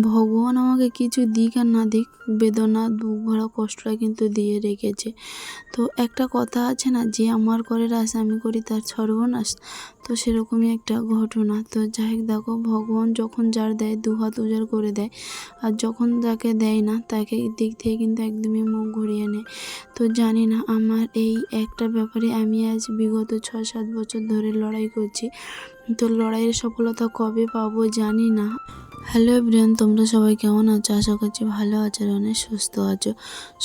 ভগবান আমাকে কিছু দিক আর না দিক, বেদনা বুক ভরা কষ্টটা কিন্তু দিয়ে রেখেছে। তো একটা কথা আছে না, যে আমার করে রাস আমি করি তার সর্বনাশ, তো সেরকমই একটা ঘটনা। তো যাই দেখো, ভগবান যখন যার দেয় দু হাত উজাড় করে দেয়, আর যখন যাকে দেয় না, তাকে দিক থেকে কিন্তু একদমই মুখ ঘুরিয়ে নেয়। তো জানি না, আমার এই একটা ব্যাপারে আমি আজ বিগত ছয় সাত বছর ধরে লড়াই করছি। তো লড়াইয়ের সফলতা কবে পাবো জানি না। হ্যালো এভরিওয়ান, তোমরা সবাই কেমন আছো? আশা করছি ভালো আছো অনেক সুস্থ আছো।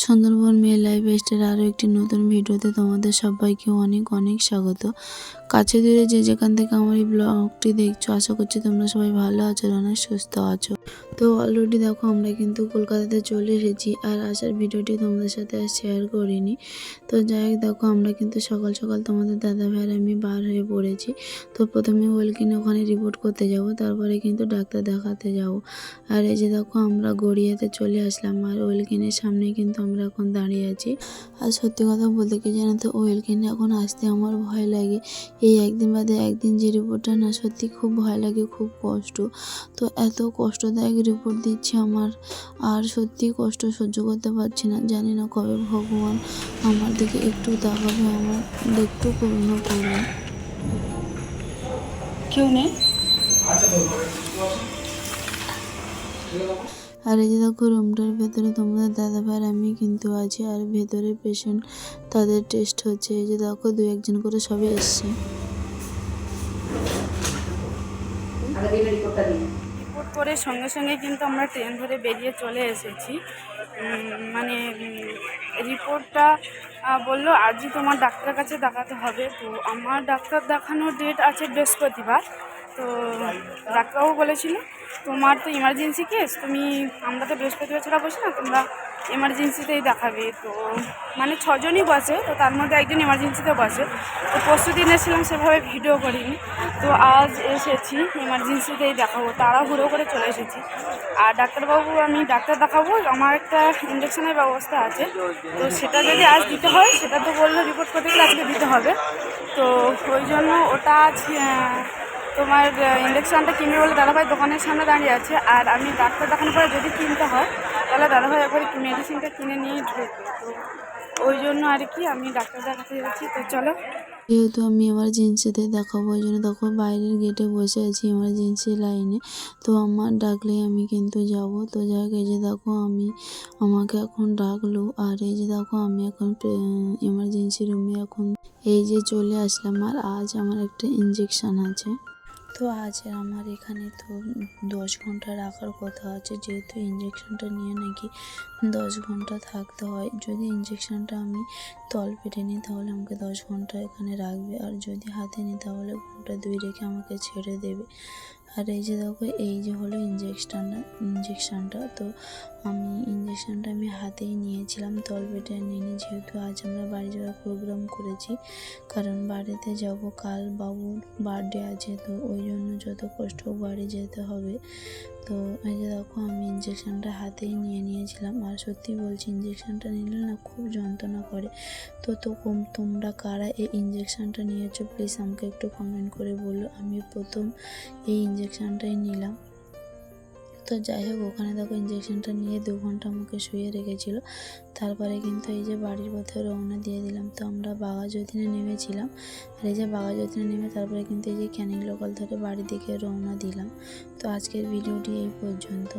সুন্দরবন মেয়ে লাইফ স্টাইল আরও একটি নতুন ভিডিওতে তোমাদের সবাইকে অনেক অনেক স্বাগত। কাছে দূরে যে যেখান থেকে আমার এই ব্লগটি দেখছ, আশা করছি তোমরা সবাই ভালো আছো অনেক সুস্থ আছো। তো অলরেডি দেখো, আমরা কিন্তু কলকাতাতে চলে এসেছি আর আসার ভিডিওটি তোমাদের সাথে আর শেয়ার করিনি। তো যাই দেখো, আমরা কিন্তু সকাল সকাল তোমাদের দাদা ভাইয়ের আমি বার হয়ে পড়েছি। তো প্রথমে ওয়েলকিনে ওখানে রিপোর্ট করতে যাব, তারপরে কিন্তু ডাক্তার দেখাতে যাব আর এই যে দেখো, আমরা গড়িয়াতে চলে আসলাম। আর ওয়েলকিনের সামনে কিন্তু আমরা এখন দাঁড়িয়ে আছি। আর সত্যি কথা বলতে কি জানো তো, ওয়েলকিনে এখন আসতে আমার ভয় লাগে। এই একদিন বাদে একদিন যে রিপোর্টটা না, সত্যি খুব ভয় লাগে, খুব কষ্ট। তো এত কষ্টদায়ক রিপোর্ট দিচ্ছে আমার। আর সত্যি কষ্ট সহ্য করতে পারছি না। জানি না কবে ভগবান আমার দিকে একটু তাকাবে, আমার একটু করুণা করবে। কেউ নেই? আর এই যে দেখো রুমটার ভেতরে তোমাদের দাদা ভাই আমি কিন্তু আছি, আর ভেতরে পেশেন্ট তাদের টেস্ট হচ্ছে। এই যে দেখো দু একজন করে সবে এসছে। রিপোর্ট করে সঙ্গে সঙ্গে কিন্তু আমরা ট্রেন ধরে বেরিয়ে চলে এসেছি। মানে রিপোর্টটা বলল, আজই তোমার ডাক্তারের কাছে দেখাতে হবে। তো আমার ডাক্তার দেখানোর ডেট আছে বৃহস্পতিবার। তো ডাক্তারবাবু বলেছিল, তোমার তো ইমার্জেন্সি কেস তুমি, আমরা তো বৃহস্পতিবার ছাড়া বসি না, তোমরা এমার্জেন্সিতেই দেখাবে। তো মানে ছজনই বসে, তো তার মধ্যে একজন এমার্জেন্সিতে বসে। তো পরশু দিন এসেছিলাম, সেভাবে ভিডিও করিনি। তো আজ এসেছি এমার্জেন্সিতেই দেখাবো, তাড়াহুড়ো করে চলে এসেছি। আর ডাক্তারবাবু, আমি ডাক্তার দেখাবো, আমার একটা ইঞ্জেকশনের ব্যবস্থা আছে। তো সেটা যদি আজ দিতে হয়, সেটা তো বলল রিপোর্ট করতে গেলে আজকে দিতে হবে। তো ওই জন্য ওটা আজ তোমার ইঞ্জেকশনটা কিনবে বলে দাদাভাই দোকানের সামনে দাঁড়িয়ে আছে। আর আমি ডাক্তার দেখানোর পরে যদি কিনতে হয়, তাহলে দাদাভাই একবার মেডিসিনটা কিনে নিয়ে ঢুকবে তো ওই জন্য আর কি আমি ডাক্তার দেখাতে যাচ্ছি। তো চলো। যেহেতু আমি এমার্জেন্সিতে দেখাবো, ওই জন্য দেখো বাইরের গেটে বসে আছি এমার্জেন্সি লাইনে তো আমার ডাকলে আমি কিন্তু যাব। তো যাই এই যে দেখো আমি, আমাকে এখন ডাকলো। আর এই যে দেখো আমি এখন এমার্জেন্সি রুমে এখন এই যে চলে আসলাম। আর আজ আমার একটা ইঞ্জেকশান আছে। তো আজ আমার এখানে তো দশ ঘণ্টা রাখার কথা আছে। যেহেতু ইঞ্জেকশনটা নিয়ে নাকি দশ ঘণ্টা থাকতে হয়, যদি ইঞ্জেকশনটা আমি তল পেটে নিই তাহলে আমাকে দশ ঘণ্টা এখানে রাখবে। আর যদি হাতে নিই তাহলে ঘণ্টা দুই রেখে আমাকে ছেড়ে দেবে। আর এই যে দেখো, এই যে হলো ইঞ্জেকশনটা ইঞ্জেকশনটা তো আমি ইঞ্জেকশনটা আমি হাতেই নিয়েছিলাম, তল পেটে নিইনি। যেহেতু আজ আমরা বাড়ি যাওয়ার প্রোগ্রাম করেছি, কারণ বাড়িতে যাব, কাল বাবুর বার্থডে আছে, তো ওই জন্য যত কষ্ট বাড়ি যেতে হবে। তো এই যে দেখো, আমি ইঞ্জেকশনটা হাতেই নিয়ে নিয়েছিলাম। আর সত্যি বলছি, ইঞ্জেকশনটা নিলে না খুব যন্ত্রণা করে। তো তো তোমরা কারা এই ইঞ্জেকশনটা নিয়েছো? প্লিজ আমাকে একটু কমেন্ট করে বলো। আমি প্রথম এই ইঞ্জেকশনটাই নিলাম। তো যাই হোক, ওখানে দেখো ইঞ্জেকশনটা নিয়ে দু ঘণ্টা আমাকে শুয়ে রেখেছিল। তারপরে কিন্তু এই যে বাড়ির পথে রওনা দিয়ে দিলাম। তো আমরা বাঘাযতীনে নেমেছিলাম। আর এই যে বাঘাযতীনে নেমে তারপরে কিন্তু এই যে ক্যানিং লোকাল ধরে বাড়ি দিকে রওনা দিলাম। তো আজকের ভিডিওটি এই পর্যন্ত।